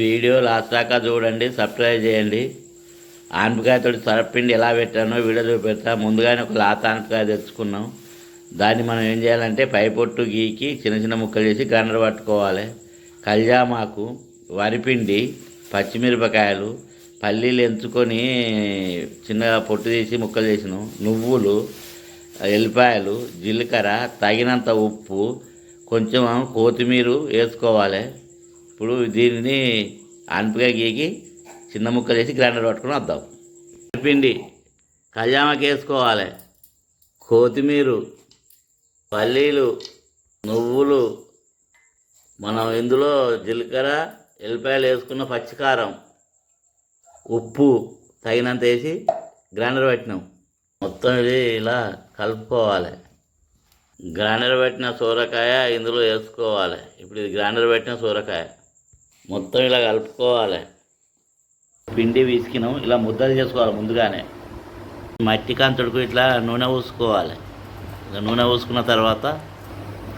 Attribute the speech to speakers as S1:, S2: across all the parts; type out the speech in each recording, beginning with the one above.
S1: Video last దాకా చూడండి subscribe చేయండి. ఆనపకాయతో సరపిండి ఎలా పెట్టానో వీడియో చూపెడతా. ముందుగానే ఒక లాత ఆనపకాయ తెచ్చుకున్నాం. దాన్ని మనం ఏం చేయాలంటే పై పొట్టు గీకి చిన్న చిన్న ముక్కలు చేసి గండ్ర పట్టుకోవాలి. కల్జామాకు వరిపిండి పచ్చిమిరపకాయలు పల్లీలు ఎంచుకొని చిన్నగా పొట్టు తీసి ముక్కలు చేసినాం. నువ్వులు ఎల్లిపాయలు జీలకర్ర తగినంత ఉప్పు కొంచెం కొత్తిమీర వేసుకోవాలి. ఇప్పుడు దీనిని ఆనపకాయ గీకి చిన్న ముక్కలు వేసి గ్రైండర్ పట్టుకుని వద్దాం. పిండి కళ్యామకి వేసుకోవాలి. కొత్తిమీర పల్లీలు నువ్వులు మనం ఇందులో జీలకర్ర ఎల్లిపాయలు వేసుకున్న పచ్చికారం ఉప్పు తగినంత వేసి గ్రైండర్ పెట్టినాం. మొత్తం ఇది ఇలా కలుపుకోవాలి. గ్రైండర్ పెట్టిన సూరకాయ ఇందులో వేసుకోవాలి. ఇప్పుడు ఇది గ్రైండర్ పెట్టిన సూరకాయ. మొత్తం ఇలా కలుపుకోవాలి. పిండి విసికినాం ఇలా ముద్దలు చేసుకోవాలి ముందుగానే. మట్టి కాంతుడుకు ఇట్లా నూనె పూసుకోవాలి. నూనె పూసుకున్న తర్వాత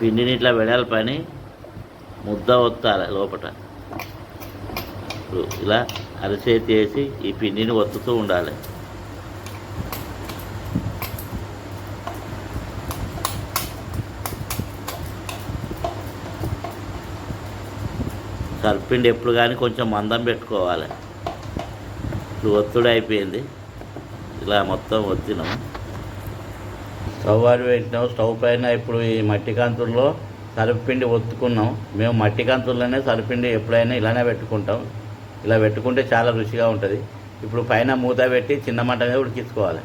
S1: పిండిని ఇట్లా వెడల్పని ముద్ద ఒత్తాలి లోపల ఇప్పుడు ఇలా అరచేతి వేసి ఈ పిండిని ఒత్తుతూ ఉండాలి. సర్పిండి ఎప్పుడు కానీ కొంచెం మందం పెట్టుకోవాలి. ఇప్పుడు ఒత్తుడు అయిపోయింది. ఇలా మొత్తం ఒత్తినాం. స్టవ్ ఆడి పెట్టినాం. స్టవ్ పైన ఇప్పుడు ఈ మట్టి కంతుల్లో సరిపిండి ఒత్తుకున్నాం. మేము మట్టి కంతుల్లోనే సరిపిండి ఎప్పుడైనా ఇలానే పెట్టుకుంటాం. ఇలా పెట్టుకుంటే చాలా రుచిగా ఉంటుంది. ఇప్పుడు పైన మూత పెట్టి చిన్న మంట మీద ఉడికించుకోవాలి.